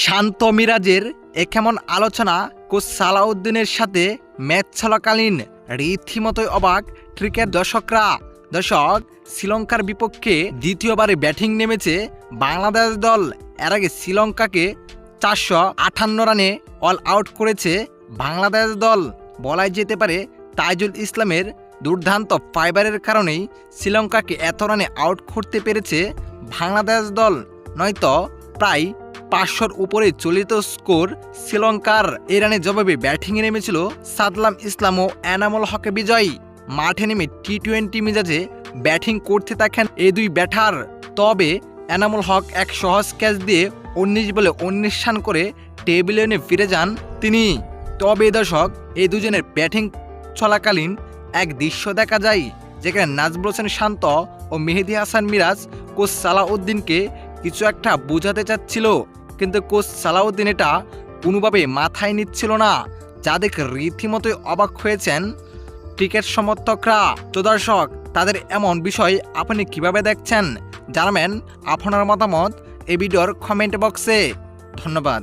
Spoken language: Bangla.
শান্ত মিরাজের এ কেমন আলোচনা কোচ সালাউদ্দিনের সাথে ম্যাচ চলাকালীন রীতিমতোই অবাক ক্রিকেট দর্শকরা। দর্শক, শ্রীলঙ্কার বিপক্ষে দ্বিতীয়বারে ব্যাটিং নেমেছে বাংলাদেশ দল। এর আগে শ্রীলঙ্কাকে চারশো আটান্ন রানে অল আউট করেছে বাংলাদেশ দল। বলাই যেতে পারে, তাইজুল ইসলামের দুর্দান্ত ফাইবারের কারণেই শ্রীলঙ্কাকে এত রানে আউট করতে পেরেছে বাংলাদেশ দল। নয়তো প্রায় পাঁচশোর উপরে চলিত স্কোর শ্রীলঙ্কার এই রানে জবাবে ব্যাটিংয়ে নেমেছিল সাদলাম ইসলাম ও এনামুল হকে বিজয়ী। মাঠে নেমে টি টোয়েন্টি মেজাজে ব্যাটিং করতে থাকেন এই দুই ব্যাটার। তবে এনামুল হক এক সহজ ক্যাচ দিয়ে উনিশ বলে উনিশ রান করে টেবিলে এনে ফিরে যান তিনি। তবে দর্শক এই দুজনের ব্যাটিং চলাকালীন এক দৃশ্য দেখা যায়, যেখানে নাজবুল হোসেন শান্ত ও মেহেদি হাসান মিরাজ কোচ সালাউদ্দিনকে কিছু একটা বোঝাতে চাচ্ছিল। কিন্তু কোচ সালাউদ্দিন এটা কোনোভাবে মাথায় নিচ্ছিল না। যা দেখে রীতিমতোই অবাক হয়েছেন ক্রিকেট সমর্থকরা। তো দর্শক, তাদের এমন বিষয় আপনি কীভাবে দেখছেন? জানাবেন আপনার মতামত এই ভিডিওর কমেন্ট বক্সে। ধন্যবাদ।